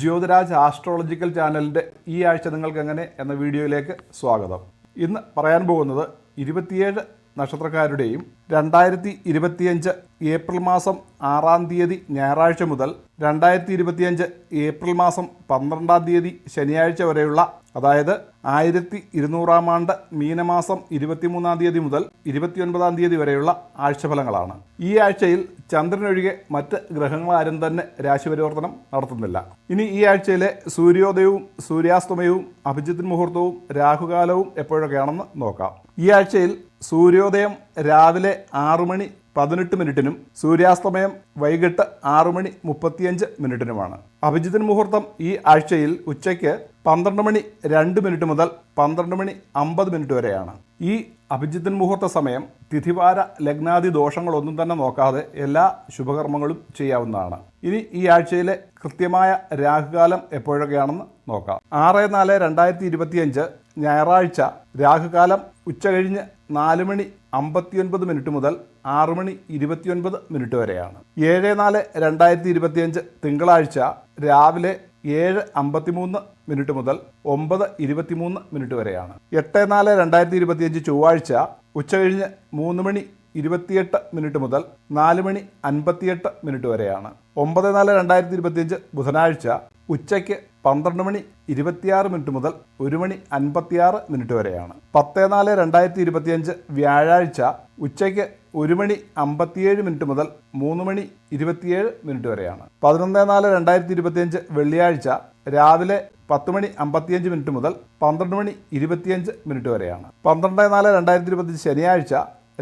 Jyothiraj astrological ചാനലിന്റെ ഈ ആഴ്ച നിങ്ങൾക്ക് എങ്ങനെ എന്ന വീഡിയോയിലേക്ക് സ്വാഗതം. ഇന്ന് പറയാൻ പോകുന്നത് ഇരുപത്തിയേഴ് നക്ഷത്രക്കാരുടെയും രണ്ടായിരത്തി ഇരുപത്തിയഞ്ച് ഏപ്രിൽ മാസം ആറാം തീയതി ഞായറാഴ്ച മുതൽ രണ്ടായിരത്തി ഇരുപത്തിയഞ്ച് ഏപ്രിൽ മാസം പന്ത്രണ്ടാം തീയതി ശനിയാഴ്ച വരെയുള്ള അതായത് ആയിരത്തി ഇരുന്നൂറാം ആണ്ട് മീനമാസം ഇരുപത്തിമൂന്നാം തീയതി മുതൽ ഇരുപത്തിയൊൻപതാം തീയതി വരെയുള്ള ആഴ്ചഫലങ്ങളാണ്. ഈ ആഴ്ചയിൽ ചന്ദ്രനൊഴികെ മറ്റ് ഗ്രഹങ്ങളാരും തന്നെ രാശിപരിവർത്തനം നടത്തുന്നില്ല. ഇനി ഈ ആഴ്ചയിലെ സൂര്യോദയവും സൂര്യാസ്തമയവും അഭിജിത്തിൻ മുഹൂർത്തവും രാഹുകാലവും എപ്പോഴൊക്കെയാണെന്ന് നോക്കാം. ഈ ആഴ്ചയിൽ സൂര്യോദയം രാവിലെ ആറു മണി പതിനെട്ട് മിനിറ്റിനും സൂര്യാസ്തമയം വൈകിട്ട് ആറു മണി മുപ്പത്തിയഞ്ച് മിനിറ്റിനുമാണ്. അഭിജിതൻ മുഹൂർത്തം ഈ ആഴ്ചയിൽ ഉച്ചയ്ക്ക് പന്ത്രണ്ട് മണി രണ്ട് മിനിറ്റ് മുതൽ പന്ത്രണ്ട് മണി അമ്പത് മിനിറ്റ് വരെയാണ്. ഈ അഭിജിതൻ മുഹൂർത്ത സമയം തിഥിവാര ലഗ്നാദി ദോഷങ്ങളൊന്നും തന്നെ നോക്കാതെ എല്ലാ ശുഭകർമ്മങ്ങളും ചെയ്യാവുന്നതാണ്. ഇനി ഈ ആഴ്ചയിലെ കൃത്യമായ രാഹുകാലം എപ്പോഴൊക്കെയാണെന്ന് നോക്കാം. ആറ് നാല് രണ്ടായിരത്തി ഇരുപത്തിയഞ്ച് ഞായറാഴ്ച രാഹുകാലം ഉച്ചകഴിഞ്ഞ് നാല് മണി അമ്പത്തിയൊൻപത് മിനിറ്റ് മുതൽ ആറ് മണി ഇരുപത്തിയൊൻപത് മിനിറ്റ് വരെയാണ്. ഏഴ് നാല് രണ്ടായിരത്തി ഇരുപത്തിയഞ്ച് തിങ്കളാഴ്ച രാവിലെ ഏഴ് അമ്പത്തിമൂന്ന് മിനിറ്റ് മുതൽ ഒമ്പത് ഇരുപത്തിമൂന്ന് മിനിറ്റ് വരെയാണ്. എട്ട് നാല് രണ്ടായിരത്തി ഇരുപത്തിയഞ്ച് ചൊവ്വാഴ്ച ഉച്ചകഴിഞ്ഞ് മൂന്ന് മണി ഇരുപത്തിയെട്ട് മിനിറ്റ് മുതൽ നാല് മണി അൻപത്തിയെട്ട് മിനിറ്റ് വരെയാണ്. ഒമ്പത് നാല് രണ്ടായിരത്തി ഇരുപത്തിയഞ്ച് ബുധനാഴ്ച ഉച്ചയ്ക്ക് പന്ത്രണ്ട് മണി ഇരുപത്തിയാറ് മിനിറ്റ് മുതൽ ഒരു മണി അൻപത്തിയാറ് മിനിറ്റ് വരെയാണ്. പത്ത് നാല് രണ്ടായിരത്തി ഇരുപത്തിയഞ്ച് വ്യാഴാഴ്ച ഉച്ചയ്ക്ക് ഒരു മണി അമ്പത്തിയേഴ് മിനിറ്റ് മുതൽ മൂന്ന് മണി ഇരുപത്തിയേഴ് മിനിറ്റ് വരെയാണ്. പതിനൊന്ന് നാല് രണ്ടായിരത്തി ഇരുപത്തിയഞ്ച് വെള്ളിയാഴ്ച രാവിലെ പത്ത് മണി അമ്പത്തിയഞ്ച് മിനിറ്റ് മുതൽ പന്ത്രണ്ട് മണി ഇരുപത്തിയഞ്ച് മിനിറ്റ് വരെയാണ്. പന്ത്രണ്ട് നാല് രണ്ടായിരത്തി ഇരുപത്തിയഞ്ച് ശനിയാഴ്ച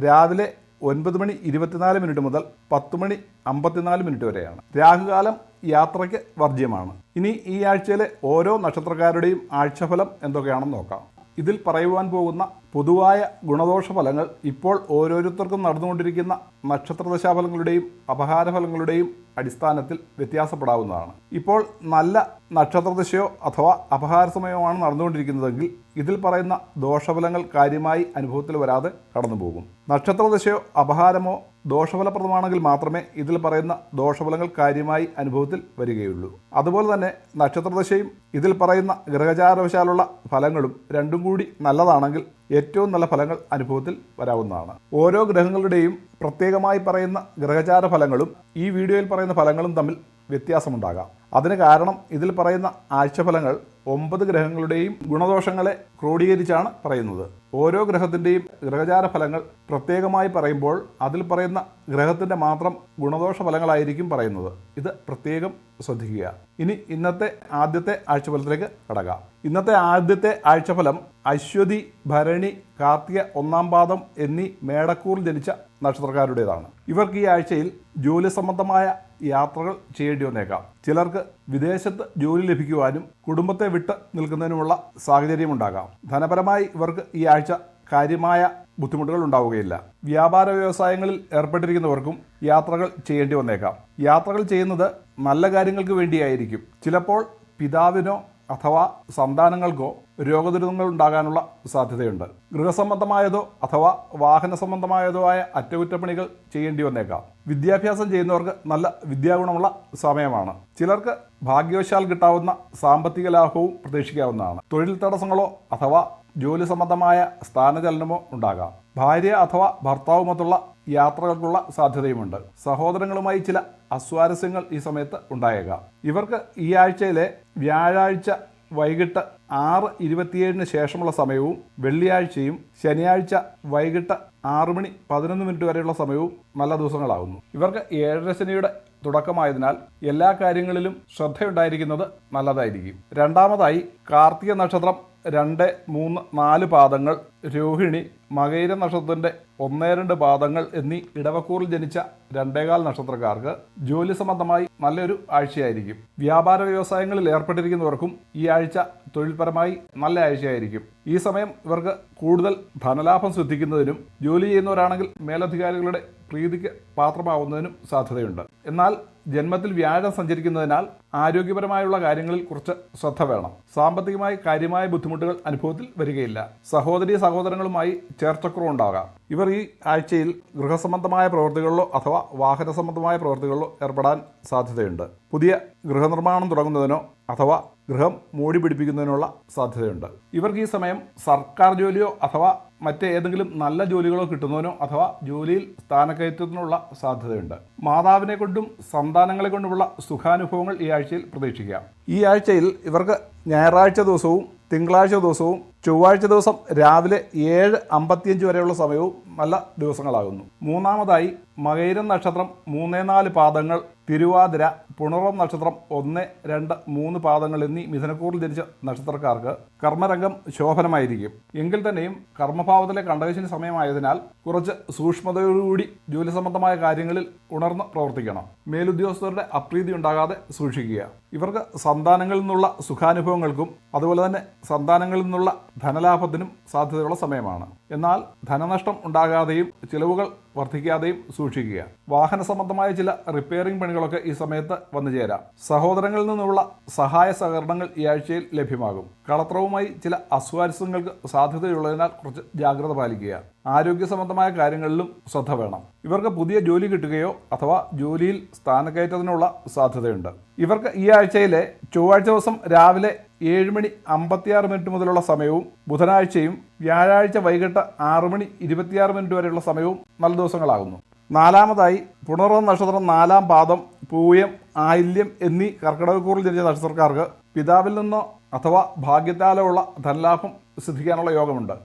രാവിലെ ഒൻപത് മണി ഇരുപത്തിനാല് മിനിറ്റ് മുതൽ പത്ത് മണി അമ്പത്തിനാല് മിനിറ്റ് വരെയാണ്. രാഹുകാലം യാത്രയ്ക്ക് വർജ്യമാണ്. ഇനി ഈ ആഴ്ചയിലെ ഓരോ നക്ഷത്രക്കാരുടെയും ആഴ്ചഫലം എന്തൊക്കെയാണെന്ന് നോക്കാം. ഇതിൽ പറയുവാൻ പോകുന്ന പൊതുവായ ഗുണദോഷ ഫലങ്ങൾ ഇപ്പോൾ ഓരോരുത്തർക്കും നടന്നുകൊണ്ടിരിക്കുന്ന നക്ഷത്രദശാഫലങ്ങളുടെയും അപഹാരഫലങ്ങളുടെയും അടിസ്ഥാനത്തിൽ വ്യത്യാസപ്പെടാവുന്നതാണ്. ഇപ്പോൾ നല്ല നക്ഷത്രദശയോ അഥവാ അപഹാര സമയമാണ് നടന്നുകൊണ്ടിരിക്കുന്നതെങ്കിൽ ഇതിൽ പറയുന്ന ദോഷഫലങ്ങൾ കാര്യമായി അനുഭവത്തിൽ വരാതെ കടന്നുപോകും. നക്ഷത്രദശയോ അപഹാരമോ ദോഷഫലപ്രദമാണെങ്കിൽ മാത്രമേ ഇതിൽ പറയുന്ന ദോഷഫലങ്ങൾ കാര്യമായി അനുഭവത്തിൽ വരികയുള്ളൂ. അതുപോലെ തന്നെ നക്ഷത്രദശയും ഇതിൽ പറയുന്ന ഗ്രഹചാരവശാലുള്ള ഫലങ്ങളും രണ്ടും കൂടി നല്ലതാണെങ്കിൽ ഏറ്റവും നല്ല ഫലങ്ങൾ അനുഭവത്തിൽ വരാവുന്നതാണ്. ഓരോ ഗ്രഹങ്ങളുടെയും പ്രത്യേകമായി പറയുന്ന ഗ്രഹചാര ഫലങ്ങളും ഈ വീഡിയോയിൽ പറയുന്ന ഫലങ്ങളും തമ്മിൽ വ്യത്യാസമുണ്ടാകാം. അതിന് കാരണം ഇതിൽ പറയുന്ന ആഴ്ചഫലങ്ങൾ ഒമ്പത് ഗ്രഹങ്ങളുടെയും ഗുണദോഷങ്ങളെ ക്രോഡീകരിച്ചാണ് പറയുന്നത്. ഓരോ ഗ്രഹത്തിന്റെയും ഗ്രഹചാര ഫലങ്ങൾ പ്രത്യേകമായി പറയുമ്പോൾ അതിൽ പറയുന്ന ഗ്രഹത്തിന്റെ മാത്രം ഗുണദോഷ ഫലങ്ങളായിരിക്കും പറയുന്നത്. ഇത് പ്രത്യേകം ശ്രദ്ധിക്കുക. ഇനി ഇന്നത്തെ ആദ്യത്തെ ആഴ്ചഫലത്തിലേക്ക് കടക്കാം. ഇന്നത്തെ ആദ്യത്തെ ആഴ്ചഫലം അശ്വതി ഭരണി കാർത്തിക ഒന്നാം പാദം എന്നീ മേടക്കൂറിൽ ജനിച്ച നക്ഷത്രക്കാരുടേതാണ്. ഇവർക്ക് ഈ ആഴ്ചയിൽ ജോലി സംബന്ധമായ യാത്രകൾ ചെയ്യേണ്ടി വന്നേക്കാം. ചിലർക്ക് വിദേശത്ത് ജോലി ലഭിക്കുവാനും കുടുംബത്തെ വിട്ട് നിൽക്കുന്നതിനുമുള്ള സാഹചര്യമുണ്ടാകാം. ധനപരമായി ഇവർക്ക് ഈ ആഴ്ച കാര്യമായ ബുദ്ധിമുട്ടുകൾ ഉണ്ടാവുകയില്ല. വ്യാപാര വ്യവസായങ്ങളിൽ ഏർപ്പെട്ടിരിക്കുന്നവർക്കും യാത്രകൾ ചെയ്യേണ്ടി വന്നേക്കാം. യാത്രകൾ ചെയ്യുന്നത് നല്ല കാര്യങ്ങൾക്ക് വേണ്ടിയായിരിക്കും. ചിലപ്പോൾ പിതാവിനോ അഥവാ സന്താനങ്ങൾക്കോ രോഗദുരിതങ്ങൾ ഉണ്ടാകാനുള്ള സാധ്യതയുണ്ട്. ഗൃഹസംബന്ധമായതോ അഥവാ വാഹന സംബന്ധമായതോ ആയ അറ്റകുറ്റപ്പണികൾ ചെയ്യേണ്ടി വന്നേക്കാം. വിദ്യാഭ്യാസം ചെയ്യുന്നവർക്ക് നല്ല വിദ്യാഗുണമുള്ള സമയമാണ്. ചിലർക്ക് ഭാഗ്യവശാൽ കിട്ടാവുന്ന സാമ്പത്തിക ലാഭവും പ്രതീക്ഷിക്കാവുന്നതാണ്. തൊഴിൽ തടസ്സങ്ങളോ അഥവാ ജോലി സംബന്ധമായ സ്ഥാനചലനമോ ഉണ്ടാകാം. ഭാര്യ അഥവാ ഭർത്താവുമൊത്തുള്ള യാത്രകൾക്കുള്ള സാധ്യതയുമുണ്ട്. സഹോദരങ്ങളുമായി ചില അസ്വാരസ്യങ്ങൾ ഈ സമയത്ത് ഉണ്ടായേക്കാം. ഇവർക്ക് ഈ ആഴ്ചയിലെ വ്യാഴാഴ്ച വൈകിട്ട് ആറ് ഇരുപത്തിയേഴിന് ശേഷമുള്ള സമയവും വെള്ളിയാഴ്ചയും ശനിയാഴ്ച വൈകിട്ട് ആറ് മണി പതിനൊന്ന് മിനിറ്റ് വരെയുള്ള സമയവും നല്ല ദിവസങ്ങളാകുന്നു ഇവർക്ക് ഏഴര ശനിയുടെ തുടക്കമായതിനാൽ എല്ലാ കാര്യങ്ങളിലും ശ്രദ്ധയുണ്ടായിരിക്കുന്നത് നല്ലതായിരിക്കും. രണ്ടാമതായി കാർത്തിക നക്ഷത്രം രണ്ട് മൂന്ന് നാല് പാദങ്ങൾ രോഹിണി മകയിര നക്ഷത്രത്തിന്റെ ഒന്നേ രണ്ട് പാദങ്ങൾ എന്നീ ഇടവക്കൂറിൽ ജനിച്ച രണ്ടേകാൽ നക്ഷത്രക്കാർക്ക് ജോലി സംബന്ധമായി നല്ലൊരു ആഴ്ചയായിരിക്കും. വ്യാപാര വ്യവസായങ്ങളിൽ ഏർപ്പെട്ടിരിക്കുന്നവർക്കും ഈ ആഴ്ച തൊഴിൽപരമായി നല്ല ആഴ്ചയായിരിക്കും. ഈ സമയം ഇവർക്ക് കൂടുതൽ ധനലാഭം ശ്രദ്ധിക്കുന്നതിനും ജോലി ചെയ്യുന്നവരാണെങ്കിൽ മേലധികാരികളുടെ പ്രീതിക്ക് പാത്രമാവുന്നതിനും സാധ്യതയുണ്ട്. എന്നാൽ ജന്മത്തിൽ വ്യാഴം സഞ്ചരിക്കുന്നതിനാൽ ആരോഗ്യപരമായുള്ള കാര്യങ്ങളിൽ കുറച്ച് ശ്രദ്ധ വേണം. സാമ്പത്തികമായി കാര്യമായ ബുദ്ധിമുട്ടുകൾ അനുഭവത്തിൽ വരികയില്ല. സഹോദരി സഹോദര സഹോദരങ്ങളുമായി ചേർച്ചക്കുറവ് ഉണ്ടാകാം ഇവർ ഈ ആഴ്ചയിൽ ഗൃഹസംബന്ധമായ പ്രവൃത്തികളിലോ അഥവാ വാഹന സംബന്ധമായ പ്രവൃത്തികളിലോ ഏർപ്പെടാൻ സാധ്യതയുണ്ട്. പുതിയ ഗൃഹനിർമ്മാണം തുടങ്ങുന്നതിനോ അഥവാ ഗൃഹം മൂടി പിടിപ്പിക്കുന്നതിനുള്ള സാധ്യതയുണ്ട്. ഇവർക്ക് ഈ സമയം സർക്കാർ ജോലിയോ അഥവാ മറ്റേതെങ്കിലും നല്ല ജോലികളോ കിട്ടുന്നതിനോ അഥവാ ജോലിയിൽ സ്ഥാനക്കയറ്റത്തിനുള്ള സാധ്യതയുണ്ട്. മാതാവിനെ കൊണ്ടും സന്താനങ്ങളെ കൊണ്ടുമുള്ള സുഖാനുഭവങ്ങൾ ഈ ആഴ്ചയിൽ പ്രതീക്ഷിക്കാം. ഈ ആഴ്ചയിൽ ഇവർക്ക് ഞായറാഴ്ച ദിവസവും തിങ്കളാഴ്ച ദിവസവും ചൊവ്വാഴ്ച ദിവസം രാവിലെ ഏഴ് അമ്പത്തിയഞ്ച് വരെയുള്ള സമയവും നല്ല ദിവസങ്ങളാകുന്നു. മൂന്നാമതായി മകൈരം നക്ഷത്രം മൂന്ന് നാല് പാദങ്ങൾ തിരുവാതിര പുണറം നക്ഷത്രം ഒന്ന് രണ്ട് മൂന്ന് പാദങ്ങൾ എന്നീ മിഥുനക്കൂറിൽ ജനിച്ച നക്ഷത്രക്കാർക്ക് കർമ്മരംഗം ശോഭനമായിരിക്കും. എങ്കിൽ തന്നെയും കർമ്മഭാവത്തിലെ കണ്ടകശിന് സമയമായതിനാൽ കുറച്ച് സൂക്ഷ്മതയോടുകൂടി ജോലി സംബന്ധമായ കാര്യങ്ങളിൽ ഉണർന്ന് പ്രവർത്തിക്കണം. മേലുദ്യോഗസ്ഥരുടെ അപ്രീതി ഉണ്ടാകാതെ സൂക്ഷിക്കുക. ഇവർക്ക് സന്താനങ്ങളിൽ നിന്നുള്ള സുഖാനുഭവങ്ങൾക്കും അതുപോലെ തന്നെ സന്താനങ്ങളിൽ നിന്നുള്ള ധനലാഭത്തിനും സാധ്യതയുള്ള സമയമാണ്. എന്നാൽ ധനനഷ്ടം ഉണ്ടാകാതെയും ചിലവുകൾ വർദ്ധിക്കാതെയും സൂക്ഷിക്കുക. വാഹന സംബന്ധമായ ചില റിപ്പയറിംഗ് പണികളൊക്കെ ഈ സമയത്ത് വന്നു ചേരാം. സഹോദരങ്ങളിൽ നിന്നുള്ള സഹായ സഹകരണങ്ങൾ ഈ ആഴ്ചയിൽ ലഭ്യമാകും. കളത്രവുമായി ചില അസ്വാരസ്യങ്ങൾക്ക് സാധ്യതയുള്ളതിനാൽ കുറച്ച് ജാഗ്രത പാലിക്കുക. ആരോഗ്യ സംബന്ധമായ കാര്യങ്ങളിലും ശ്രദ്ധ വേണം. ഇവർക്ക് പുതിയ ജോലി കിട്ടുകയോ അഥവാ ജോലിയിൽ സ്ഥാനക്കയറ്റത്തിനുള്ള സാധ്യതയുണ്ട്. ഇവർക്ക് ഈ ആഴ്ചയിലെ ചൊവ്വാഴ്ച ദിവസം രാവിലെ ഏഴ് മണി അമ്പത്തിയാറ് മിനിറ്റ് മുതലുള്ള സമയവും ബുധനാഴ്ചയും വ്യാഴാഴ്ച വൈകിട്ട് ആറ് മണി ഇരുപത്തിയാറ് മിനിറ്റ് വരെയുള്ള സമയവും നല്ല ദിവസങ്ങളാകുന്നു. നാലാമതായി പുണർവ നക്ഷത്രം നാലാം പാദം പൂയം ആയില്യം എന്നീ കർക്കിടകക്കൂറിൽ ജനിച്ച നക്ഷത്രക്കാർക്ക് പിതാവിൽ നിന്നോ അഥവാ ഭാഗ്യത്താലോ ഉള്ള ധനലാഭം സിദ്ധിക്കാനുള്ള യോഗമുണ്ട്.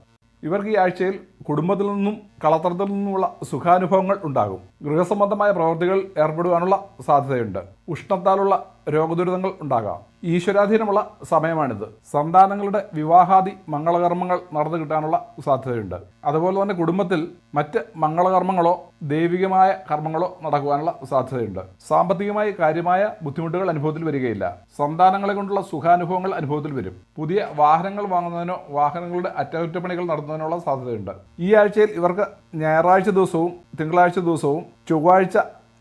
ഇവർക്ക് ഈ ആഴ്ചയിൽ കുടുംബത്തിൽ നിന്നും കളത്തരത്തിൽ നിന്നുമുള്ള സുഖാനുഭവങ്ങൾ ഉണ്ടാകും. ഗൃഹസംബന്ധമായ പ്രവർത്തികൾ ഏർപ്പെടുവാനുള്ള സാധ്യതയുണ്ട്. ഉഷ്ണത്താലുള്ള രോഗദുരിതങ്ങൾ ഉണ്ടാകാം. ഈശ്വരാധീനമുള്ള സമയമാണിത്. സന്താനങ്ങളുടെ വിവാഹാദി മംഗളകർമ്മങ്ങൾ നടന്നു കിട്ടാനുള്ള സാധ്യതയുണ്ട്. അതുപോലെ തന്നെ കുടുംബത്തിൽ മറ്റ് മംഗളകർമ്മങ്ങളോ ദൈവികമായ കർമ്മങ്ങളോ നടക്കുവാനുള്ള സാധ്യതയുണ്ട്. സാമ്പത്തികമായി കാര്യമായ ബുദ്ധിമുട്ടുകൾ അനുഭവത്തിൽ വരികയില്ല. സന്താനങ്ങളെ കൊണ്ടുള്ള സുഖാനുഭവങ്ങൾ അനുഭവത്തിൽ വരും. പുതിയ വാഹനങ്ങൾ വാങ്ങുന്നതിനോ വാഹനങ്ങളുടെ അറ്റകുറ്റപ്പണികൾ നടത്തുന്നതിനുള്ള സാധ്യതയുണ്ട്. ഈ ആഴ്ചയിൽ ഇവർക്ക് ഞായറാഴ്ച ദിവസവും തിങ്കളാഴ്ച ദിവസവും ചൊവ്വാഴ്ച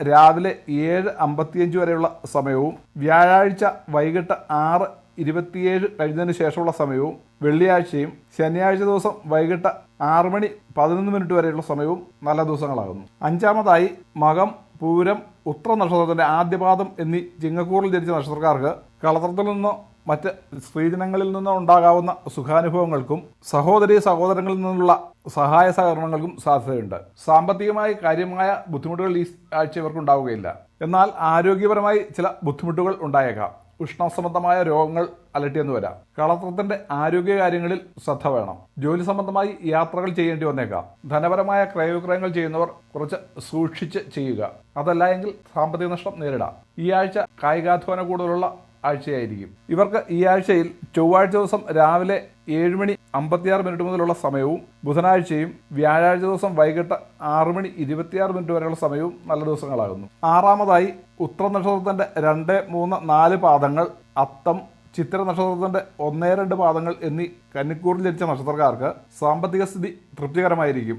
രാവിലെ ഏഴ് അമ്പത്തിയഞ്ച് വരെയുള്ള സമയവും വ്യാഴാഴ്ച വൈകിട്ട് ആറ് ഇരുപത്തിയേഴ് കഴിഞ്ഞതിന് ശേഷമുള്ള സമയവും വെള്ളിയാഴ്ചയും ശനിയാഴ്ച ദിവസം വൈകിട്ട് ആറ് മണി പതിനൊന്ന് മിനിറ്റ് വരെയുള്ള സമയവും നല്ല ദിവസങ്ങളാകുന്നു. അഞ്ചാമതായി മകം പൂരം ഉത്ര നക്ഷത്രത്തിന്റെ ആദ്യപാദം എന്നീ ചിങ്ങക്കൂറിൽ ജനിച്ച നക്ഷത്രക്കാർക്ക് കളത്രത്തിൽ നിന്നോ മറ്റ് സ്ത്രീജനങ്ങളിൽ നിന്ന് ഉണ്ടാകാവുന്ന സുഖാനുഭവങ്ങൾക്കും സഹോദരി സഹോദരങ്ങളിൽ നിന്നുള്ള സഹായ സഹകരണങ്ങൾക്കും സാധ്യതയുണ്ട്. സാമ്പത്തികമായി കാര്യമായ ബുദ്ധിമുട്ടുകൾ ഈ ആഴ്ച ഇവർക്ക് ഉണ്ടാവുകയില്ല എന്നാൽ ആരോഗ്യപരമായി ചില ബുദ്ധിമുട്ടുകൾ ഉണ്ടായേക്കാം. ഉഷ്ണസംബന്ധമായ രോഗങ്ങൾ അലട്ടിയെന്ന് വരാം. കളത്രത്തിന്റെ ആരോഗ്യ കാര്യങ്ങളിൽ ശ്രദ്ധ വേണം. ജോലി സംബന്ധമായി യാത്രകൾ ചെയ്യേണ്ടി വന്നേക്കാം. ധനപരമായ ക്രയവിക്രയങ്ങൾ ചെയ്യുന്നവർ കുറച്ച് സൂക്ഷിച്ച് ചെയ്യുക. അതല്ല എങ്കിൽ സാമ്പത്തിക നഷ്ടം നേരിടാം. ഈ ആഴ്ച കായികാധ്വാന കൂടുതലുള്ള ആഴ്ചയായിരിക്കും. ഇവർക്ക് ഈ ആഴ്ചയിൽ ചൊവ്വാഴ്ച ദിവസം രാവിലെ ഏഴ് മണി അമ്പത്തിയാറ് മിനിറ്റ് മുതലുള്ള സമയവും ബുധനാഴ്ചയും വ്യാഴാഴ്ച ദിവസം വൈകിട്ട് ആറ് മണി ഇരുപത്തിയാറ് മിനിറ്റ് വരെയുള്ള സമയവും നല്ല ദിവസങ്ങളാകുന്നു. ആറാമതായി ഉത്തര നക്ഷത്രത്തിന്റെ രണ്ട് മൂന്ന് നാല് പാദങ്ങൾ അത്തം ചിത്ര നക്ഷത്രത്തിന്റെ ഒന്നേ രണ്ട് പാദങ്ങൾ എന്നീ കന്നിക്കൂറിൽ ജനിച്ച നക്ഷത്രക്കാർക്ക് സാമ്പത്തിക സ്ഥിതി തൃപ്തികരമായിരിക്കും.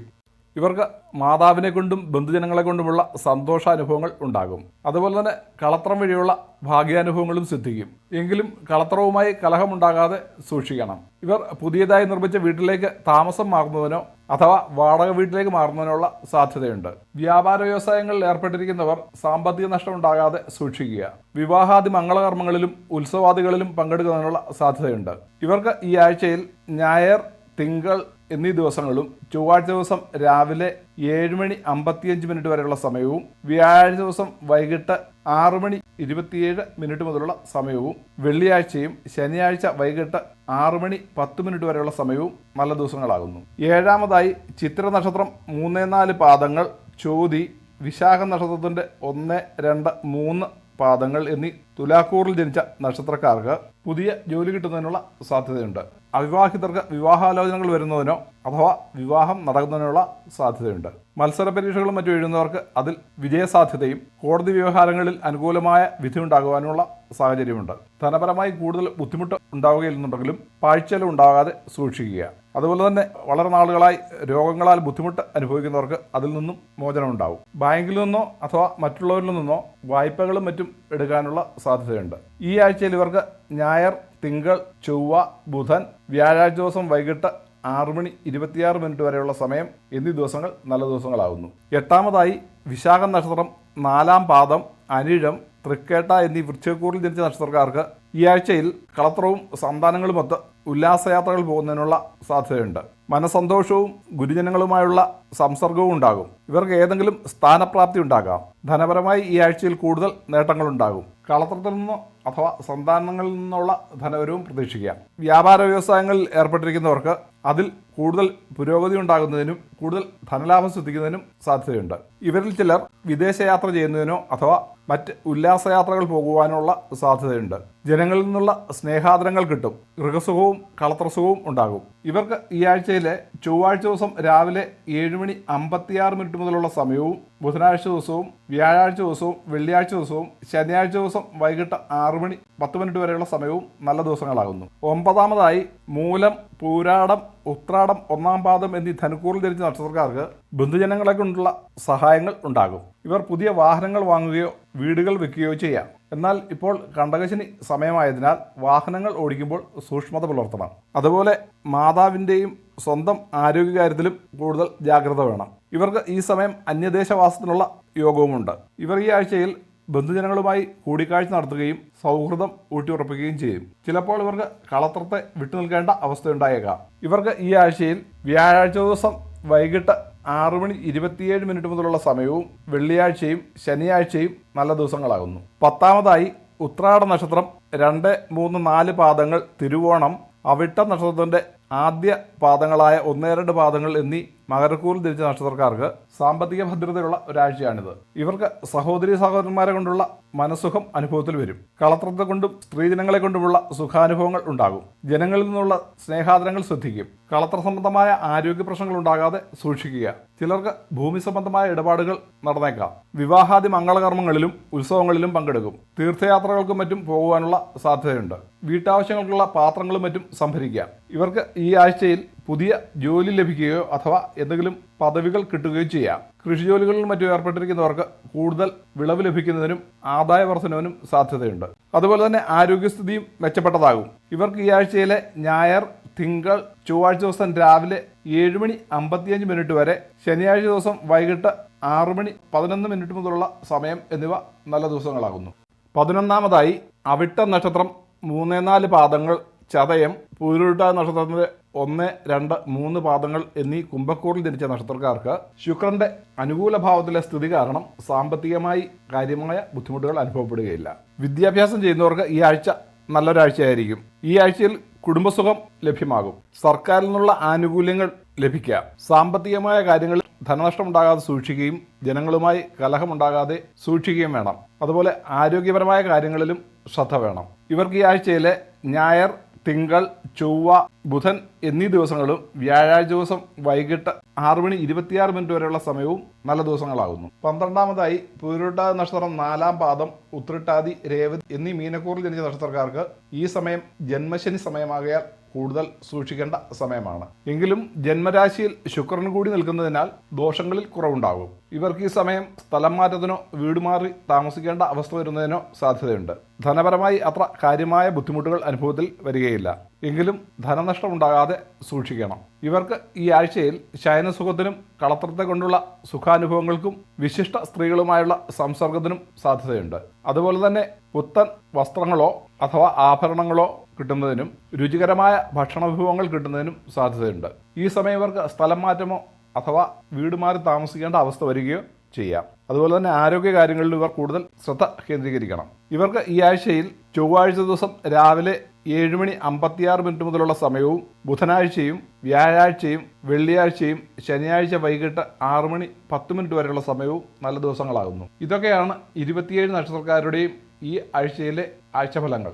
ഇവർക്ക് മാതാവിനെ കൊണ്ടും ബന്ധുജനങ്ങളെ കൊണ്ടുമുള്ള സന്തോഷാനുഭവങ്ങൾ ഉണ്ടാകും. അതുപോലെ തന്നെ കളത്രം വഴിയുള്ള ഭാഗ്യാനുഭവങ്ങളും സിദ്ധിക്കും. എങ്കിലും കളത്രവുമായി കലഹമുണ്ടാകാതെ സൂക്ഷിക്കണം. ഇവർ പുതിയതായി നിർമ്മിച്ച വീട്ടിലേക്ക് താമസം മാറുന്നതിനോ അഥവാ വാടക വീട്ടിലേക്ക് മാറുന്നതിനുള്ള സാധ്യതയുണ്ട്. വ്യാപാര വ്യവസായങ്ങളിൽ ഏർപ്പെട്ടിരിക്കുന്നവർ സാമ്പത്തിക നഷ്ടം ഉണ്ടാകാതെ സൂക്ഷിക്കുക. വിവാഹാദി മംഗളകർമ്മങ്ങളിലും ഉത്സവാദികളിലും പങ്കെടുക്കുന്നതിനുള്ള സാധ്യതയുണ്ട്. ഇവർക്ക് ഈ ആഴ്ചയിൽ ഞായർ തിങ്കൾ എന്നീ ദിവസങ്ങളിലും ചൊവ്വാഴ്ച ദിവസം രാവിലെ ഏഴ് മണി അമ്പത്തിയഞ്ച് മിനിറ്റ് വരെയുള്ള സമയവും വ്യാഴാഴ്ച ദിവസം വൈകിട്ട് ആറ് മണി ഇരുപത്തിയേഴ് മിനിറ്റ് മുതലുള്ള സമയവും വെള്ളിയാഴ്ചയും ശനിയാഴ്ച വൈകിട്ട് ആറ് മണി പത്ത് മിനിറ്റ് വരെയുള്ള സമയവും നല്ല ദിവസങ്ങളാകുന്നു. ഏഴാമതായി ചിത്ര നക്ഷത്രം മൂന്നേ നാല് പാദങ്ങൾ ചോതി വിശാഖ നക്ഷത്രത്തിന്റെ ഒന്ന് രണ്ട് മൂന്ന് പാദങ്ങൾ എന്നീ തുലാക്കൂറിൽ ജനിച്ച നക്ഷത്രക്കാർക്ക് പുതിയ ജോലി കിട്ടുന്നതിനുള്ള സാധ്യതയുണ്ട്. അവിവാഹിതർക്ക് വിവാഹാലോചനകൾ വരുന്നതിനോ അഥവാ വിവാഹം നടക്കുന്നതിനുള്ള സാധ്യതയുണ്ട്. മത്സര പരീക്ഷകളും മറ്റും എഴുതുന്നവർക്ക് അതിൽ വിജയസാധ്യതയും കോടതി വ്യവഹാരങ്ങളിൽ അനുകൂലമായ വിധി ഉണ്ടാകുവാനുള്ള സാഹചര്യമുണ്ട്. ധനപരമായി കൂടുതൽ ബുദ്ധിമുട്ട് ഉണ്ടാവുകയില്ലെന്നുണ്ടെങ്കിലും പാഴ്ചലം ഉണ്ടാകാതെ സൂക്ഷിക്കുക. അതുപോലെ തന്നെ വളരെ നാളുകളായി രോഗങ്ങളാൽ ബുദ്ധിമുട്ട് അനുഭവിക്കുന്നവർക്ക് അതിൽ നിന്നും മോചനം ഉണ്ടാവും ബാങ്കിൽ നിന്നോ അഥവാ മറ്റുള്ളവരിൽ നിന്നോ വായ്പകളും മറ്റും എടുക്കാനുള്ള സാധ്യതയുണ്ട്. ഈ ആഴ്ചയിൽ ഇവർക്ക് ഞായർ തിങ്കൾ ചൊവ്വ ബുധൻ വ്യാഴാഴ്ച ദിവസം വൈകിട്ട് ആറ് മണി ഇരുപത്തിയാറ് മിനിറ്റ് വരെയുള്ള സമയം എന്നീ ദിവസങ്ങൾ നല്ല ദിവസങ്ങളാകുന്നു എട്ടാമതായി വിശാഖ നക്ഷത്രം നാലാം പാദം അനിഴം തൃക്കേട്ട എന്നീ വൃക്ഷക്കൂറിൽ ജനിച്ച നക്ഷത്രക്കാർക്ക് ഈ ആഴ്ചയിൽ കളത്രവും സന്താനങ്ങളുമൊത്ത് ഉല്ലാസയാത്രകൾ പോകുന്നതിനുള്ള സാധ്യതയുണ്ട്. മനസന്തോഷവും ഗുരുജനങ്ങളുമായുള്ള സംസർഗവും ഉണ്ടാകും. ഇവർക്ക് ഏതെങ്കിലും സ്ഥാനപ്രാപ്തി ഉണ്ടാകാം. ധനപരമായി ഈ ആഴ്ചയിൽ കൂടുതൽ നേട്ടങ്ങളുണ്ടാകും. കളത്രത്തിൽ നിന്നോ അഥവാ സന്താനങ്ങളിൽ നിന്നുള്ള ധനവരവും പ്രതീക്ഷിക്കാം. വ്യാപാര വ്യവസായങ്ങളിൽ ഏർപ്പെട്ടിരിക്കുന്നവർക്ക് അതിൽ കൂടുതൽ പുരോഗതി ഉണ്ടാകുന്നതിനും കൂടുതൽ ധനലാഭം സിദ്ധിക്കുന്നതിനും സാധ്യതയുണ്ട്. ഇവരിൽ ചിലർ വിദേശയാത്ര ചെയ്യുന്നതിനോ അഥവാ മറ്റ് ഉല്ലാസയാത്രകൾ പോകുവാനുള്ള സാധ്യതയുണ്ട്. ജനങ്ങളിൽ നിന്നുള്ള സ്നേഹാദരങ്ങൾ കിട്ടും. ഗൃഹസുഖവും കളത്രസുഖവും ഉണ്ടാകും. ഇവർക്ക് ഈ ആഴ്ചയിലെ ചൊവ്വാഴ്ച ദിവസം രാവിലെ ഏഴ് മണി അമ്പത്തിയാറ് മിനിറ്റ് മുതലുള്ള സമയവും ബുധനാഴ്ച ദിവസവും വ്യാഴാഴ്ച ദിവസവും വെള്ളിയാഴ്ച ദിവസവും ശനിയാഴ്ച ദിവസം വൈകിട്ട് ആറു മണി പത്ത് മിനിറ്റ് വരെയുള്ള സമയവും നല്ല ദിവസങ്ങളാകുന്നു. ഒമ്പതാമതായി മൂലം പൂരാടം ഉത്രാടം ഒന്നാം പാദം എന്നീ ധനുക്കൂറിൽ ധരിച്ച നക്ഷത്രക്കാർക്ക് ബന്ധുജനങ്ങളെ കൊണ്ടുള്ള സഹായങ്ങൾ ഉണ്ടാകും. ഇവർ പുതിയ വാഹനങ്ങൾ വാങ്ങുകയോ വീടുകൾ വെക്കുകയോ ചെയ്യാം. എന്നാൽ ഇപ്പോൾ കണ്ടകശനി സമയമായതിനാൽ വാഹനങ്ങൾ ഓടിക്കുമ്പോൾ സൂക്ഷ്മത പുലർത്തണം. അതുപോലെ മാതാവിന്റെയും സ്വന്തം ആരോഗ്യകാര്യത്തിലും കൂടുതൽ ജാഗ്രത വേണം. ഇവർക്ക് ഈ സമയം അന്യദേശവാസത്തിനുള്ള യോഗവുമുണ്ട്. ഇവർ ഈ ആഴ്ചയിൽ ബന്ധുജനങ്ങളുമായി കൂടിക്കാഴ്ച നടത്തുകയും സൗഹൃദം ഊട്ടിയുറപ്പിക്കുകയും ചെയ്യും. ചിലപ്പോൾ ഇവർക്ക് കളത്രത്തെ വിട്ടുനിൽക്കേണ്ട അവസ്ഥയുണ്ടായേക്കാം. ഇവർക്ക് ഈ ആഴ്ചയിൽ വ്യാഴാഴ്ച ദിവസം വൈകിട്ട് ആറ് മണി ഇരുപത്തിയേഴ് മിനിറ്റ് മുതലുള്ള സമയവും വെള്ളിയാഴ്ചയും ശനിയാഴ്ചയും നല്ല ദിവസങ്ങളാകുന്നു. പത്താമതായി ഉത്രാട നക്ഷത്രം രണ്ട് മൂന്ന് നാല് പാദങ്ങൾ തിരുവോണം അവിട്ട നക്ഷത്രത്തിന്റെ ആദ്യ പാദങ്ങളായ ഒന്നേ രണ്ട് പാദങ്ങൾ എന്നീ മകരക്കൂറിൽ ധരിച്ച നക്ഷത്രക്കാർക്ക് സാമ്പത്തിക ഭദ്രതയുള്ള ഒരാഴ്ചയാണിത്. ഇവർക്ക് സഹോദരി സഹോദരന്മാരെ കൊണ്ടുള്ള മനസുഖം അനുഭവത്തിൽ വരും. കളത്രത്തെ കൊണ്ടും സ്ത്രീജനങ്ങളെ കൊണ്ടുമുള്ള സുഖാനുഭവങ്ങൾ ഉണ്ടാകും. ജനങ്ങളിൽ നിന്നുള്ള സ്നേഹാദരങ്ങൾ ശ്രദ്ധിക്കും. കളത്ര സംബന്ധമായ ആരോഗ്യ പ്രശ്നങ്ങൾ ഉണ്ടാകാതെ സൂക്ഷിക്കുക. ചിലർക്ക് ഭൂമി സംബന്ധമായ ഇടപാടുകൾ നടന്നേക്കാം. വിവാഹാദി മംഗളകർമ്മങ്ങളിലും ഉത്സവങ്ങളിലും പങ്കെടുക്കും. തീർത്ഥയാത്രകൾക്കും മറ്റും പോകുവാനുള്ള സാധ്യതയുണ്ട്. വീട്ടാവശ്യങ്ങൾക്കുള്ള പാത്രങ്ങളും മറ്റും സംഭരിക്കാം. ഇവർക്ക് ഈ ആഴ്ചയിൽ പുതിയ ജോലി ലഭിക്കുകയോ അഥവാ എന്തെങ്കിലും പദവികൾ കിട്ടുകയും ചെയ്യാം. കൃഷിജോലികളിൽ മറ്റും ഏർപ്പെട്ടിരിക്കുന്നവർക്ക് കൂടുതൽ വിളവ് ലഭിക്കുന്നതിനും ആദായ വർധനവിനും സാധ്യതയുണ്ട്. അതുപോലെ തന്നെ ആരോഗ്യസ്ഥിതിയും മെച്ചപ്പെട്ടതാകും. ഇവർക്ക് ഈ ആഴ്ചയിലെ ഞായർ തിങ്കൾ ചൊവ്വാഴ്ച ദിവസം രാവിലെ ഏഴ് മണി അമ്പത്തിയഞ്ച് മിനിറ്റ് വരെ ശനിയാഴ്ച ദിവസം വൈകിട്ട് ആറ് മണി പതിനൊന്ന് മിനിറ്റ് മുതലുള്ള സമയം എന്നിവ നല്ല ദിവസങ്ങളാകുന്നു. പതിനൊന്നാമതായി അവിട്ട നക്ഷത്രം മൂന്നേ നാല് പാദങ്ങൾ ചതയം പൂരുട്ട നക്ഷത്രത്തിന്റെ ഒന്ന് രണ്ട് മൂന്ന് പാദങ്ങൾ എന്നീ കുംഭക്കൂറിൽ ജനിച്ച നക്ഷത്രക്കാർക്ക് ശുക്രന്റെ അനുകൂല ഭാവത്തിലെ സ്ഥിതി കാരണം സാമ്പത്തികമായി കാര്യമായ ബുദ്ധിമുട്ടുകൾ അനുഭവപ്പെടുകയില്ല. വിദ്യാഭ്യാസം ചെയ്യുന്നവർക്ക് ഈ ആഴ്ച നല്ലൊരാഴ്ചയായിരിക്കും. ഈ ആഴ്ചയിൽ കുടുംബസുഖം ലഭ്യമാകും. സർക്കാരിൽ നിന്നുള്ള ആനുകൂല്യങ്ങൾ ലഭിക്കാം സാമ്പത്തികമായ കാര്യങ്ങളിൽ ധനനഷ്ടം ഉണ്ടാകാതെ സൂക്ഷിക്കുകയും ജനങ്ങളുമായി കലഹമുണ്ടാകാതെ സൂക്ഷിക്കുകയും വേണം. അതുപോലെ ആരോഗ്യപരമായ കാര്യങ്ങളിലും ശ്രദ്ധ വേണം. ഇവർക്ക് ഈ ആഴ്ചയിലെ ഞായർ തിങ്കൾ ചൊവ്വ ബുധൻ എന്നീ ദിവസങ്ങളും വ്യാഴാഴ്ച ദിവസം വൈകിട്ട് ആറ് മണി ഇരുപത്തിയാറ് മിനിറ്റ് വരെയുള്ള സമയവും നല്ല ദിവസങ്ങളാകുന്നു. പന്ത്രണ്ടാമതായി പൂരുട്ട നക്ഷത്രം നാലാം പാദം ഉത്രട്ടാതി രേവതി എന്നീ മീനക്കൂറിൽ ജനിച്ച നക്ഷത്രക്കാർക്ക് ഈ സമയം ജന്മശനി സമയമാകയാൽ കൂടുതൽ സൂക്ഷിക്കേണ്ട സമയമാണ്. എങ്കിലും ജന്മരാശിയിൽ ശുക്രൻ കൂടി നിൽക്കുന്നതിനാൽ ദോഷങ്ങളിൽ കുറവുണ്ടാകും. ഇവർക്ക് ഈ സമയം സ്ഥലം മാറ്റത്തിനോ വീട് മാറി താമസിക്കേണ്ട അവസ്ഥ വരുന്നതിനോ സാധ്യതയുണ്ട്. ധനപരമായി അത്ര കാര്യമായ ബുദ്ധിമുട്ടുകൾ അനുഭവത്തിൽ വരികയില്ല. എങ്കിലും ധനനഷ്ടം ഉണ്ടാകാതെ സൂക്ഷിക്കണം. ഇവർക്ക് ഈ ആഴ്ചയിൽ ശയനസുഖത്തിനും കളത്രത്തെ കൊണ്ടുള്ള സുഖാനുഭവങ്ങൾക്കും വിശിഷ്ട സ്ത്രീകളുമായുള്ള സംസർഗത്തിനും സാധ്യതയുണ്ട്. അതുപോലെ തന്നെ പുത്തൻ വസ്ത്രങ്ങളോ അഥവാ ആഭരണങ്ങളോ കിട്ടുന്നതിനും രുചികരമായ ഭക്ഷണവിഭവങ്ങൾ കിട്ടുന്നതിനും സാധ്യതയുണ്ട്. ഈ സമയം ഇവർക്ക് സ്ഥലം മാറ്റമോ അഥവാ വീട് മാറി താമസിക്കേണ്ട അവസ്ഥ വരികയോ ചെയ്യാം. അതുപോലെ തന്നെ ആരോഗ്യ കാര്യങ്ങളിൽ ഇവർ കൂടുതൽ ശ്രദ്ധ കേന്ദ്രീകരിക്കണം. ഇവർക്ക് ഈ ആഴ്ചയിൽ ചൊവ്വാഴ്ച ദിവസം രാവിലെ ഏഴ് മണി അമ്പത്തിയാറ് മിനിറ്റ് മുതലുള്ള സമയവും ബുധനാഴ്ചയും വ്യാഴാഴ്ചയും വെള്ളിയാഴ്ചയും ശനിയാഴ്ച വൈകിട്ട് ആറ് മണി പത്ത് മിനിറ്റ് വരെയുള്ള സമയവും നല്ല ദിവസങ്ങളാകുന്നു. ഇതൊക്കെയാണ് ഇരുപത്തിയേഴ് നക്ഷത്രക്കാരുടെയും ഈ ആഴ്ചയിലെ ആഴ്ചഫലങ്ങൾ.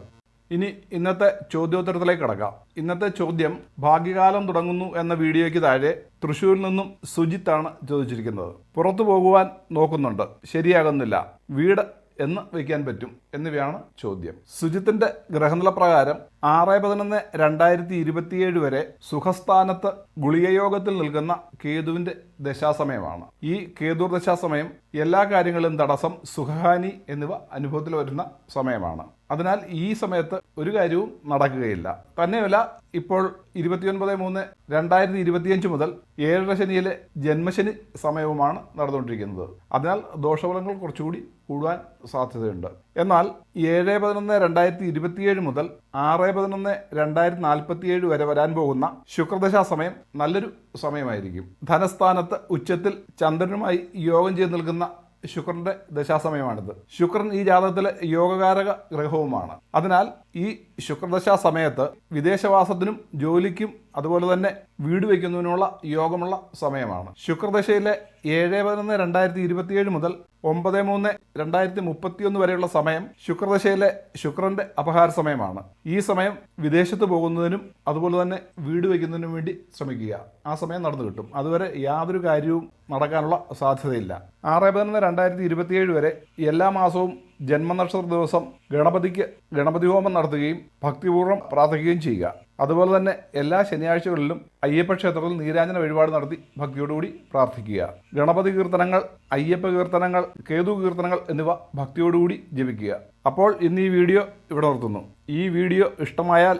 ഇനി ഇന്നത്തെ ചോദ്യോത്തരത്തിലേക്ക് കടക്കാം. ഇന്നത്തെ ചോദ്യം ഭാഗ്യകാലം തുടങ്ങുന്നു എന്ന വീഡിയോയ്ക്ക് താഴെ തൃശ്ശൂരിൽ നിന്നും സുജിത്താണ് ചോദിച്ചിരിക്കുന്നത്. പുറത്തു പോകുവാൻ നോക്കുന്നുണ്ട്. ശരിയാകുന്നില്ല. വീട് എന്ന് വയ്ക്കാൻ പറ്റും എന്നിവയാണ് ചോദ്യം. സുജിത്തിന്റെ ഗ്രഹനില പ്രകാരം ആറ് പതിനൊന്ന് രണ്ടായിരത്തി ഇരുപത്തിയേഴ് വരെ സുഖസ്ഥാനത്ത് ഗുളികയോഗത്തിൽ നിൽക്കുന്ന കേതുവിന്റെ ദശാസമയമാണ്. ഈ കേതു ദശാസമയം എല്ലാ കാര്യങ്ങളും തടസ്സം സുഖഹാനി എന്നിവ അനുഭവത്തിൽ വരുന്ന സമയമാണ്. അതിനാൽ ഈ സമയത്ത് ഒരു കാര്യവും നടക്കുകയില്ല. തന്നെയല്ല ഇപ്പോൾ ഇരുപത്തിയൊൻപത് മൂന്ന് രണ്ടായിരത്തി ഇരുപത്തിയഞ്ച് മുതൽ ഏഴര ശനിയിലെ ജന്മശനി സമയവുമാണ് നടന്നുകൊണ്ടിരിക്കുന്നത്. അതിനാൽ ദോഷഫലങ്ങൾ കുറച്ചുകൂടി കൂടുവാൻ സാധ്യതയുണ്ട്. എന്നാൽ ഏഴ് പതിനൊന്ന് രണ്ടായിരത്തി ഇരുപത്തിയേഴ് മുതൽ ആറ് പതിനൊന്ന് രണ്ടായിരത്തി നാൽപ്പത്തിയേഴ് വരെ വരാൻ പോകുന്ന ശുക്രദശാ സമയം നല്ലൊരു സമയമായിരിക്കും. ധനസ്ഥാനത്ത് ഉച്ചത്തിൽ ചന്ദ്രനുമായി യോഗം ചെയ്ത് നിൽക്കുന്ന ശുക്രന്റെ ദശാസമയമാണിത്. ശുക്രൻ ഈ ജാതകത്തിലെ യോഗകാരക ഗ്രഹവുമാണ്. അതിനാൽ ഈ ശുക്രദശാ സമയത്ത് വിദേശവാസത്തിനും ജോലിക്കും അതുപോലെ തന്നെ വീട് വയ്ക്കുന്നതിനുള്ള യോഗമുള്ള സമയമാണ്. ശുക്രദശയിലെ ഏഴ് പതിനൊന്ന് രണ്ടായിരത്തി ഇരുപത്തിയേഴ് മുതൽ ഒമ്പത് മൂന്ന് രണ്ടായിരത്തി മുപ്പത്തിയൊന്ന് വരെയുള്ള സമയം ശുക്രദശയിലെ ശുക്രന്റെ അപഹാര സമയമാണ്. ഈ സമയം വിദേശത്ത് പോകുന്നതിനും അതുപോലെ തന്നെ വീട് വയ്ക്കുന്നതിനും വേണ്ടി ശ്രമിക്കുക. ആ സമയം നടന്നു കിട്ടും. അതുവരെ യാതൊരു കാര്യവും നടക്കാനുള്ള സാധ്യതയില്ല. ആറ് പതിനൊന്ന് രണ്ടായിരത്തി ഇരുപത്തിയേഴ് വരെ എല്ലാ മാസവും ജന്മനക്ഷത്ര ദിവസം ഗണപതിക്ക് ഗണപതി ഹോമം നടത്തുകയും ഭക്തിപൂർവം പ്രാർത്ഥിക്കുകയും ചെയ്യുക. അതുപോലെ തന്നെ എല്ലാ ശനിയാഴ്ചകളിലും അയ്യപ്പ ക്ഷേത്രത്തിൽ നീരാഞ്ജന വഴിപാട് നടത്തി ഭക്തിയോടുകൂടി പ്രാർത്ഥിക്കുക. ഗണപതി കീർത്തനങ്ങൾ അയ്യപ്പ കീർത്തനങ്ങൾ കേതു കീർത്തനങ്ങൾ എന്നിവ ഭക്തിയോടുകൂടി ജപിക്കുക. അപ്പോൾ ഇന്ന് ഈ വീഡിയോ ഇവിടെ നിർത്തുന്നു. ഈ വീഡിയോ ഇഷ്ടമായാൽ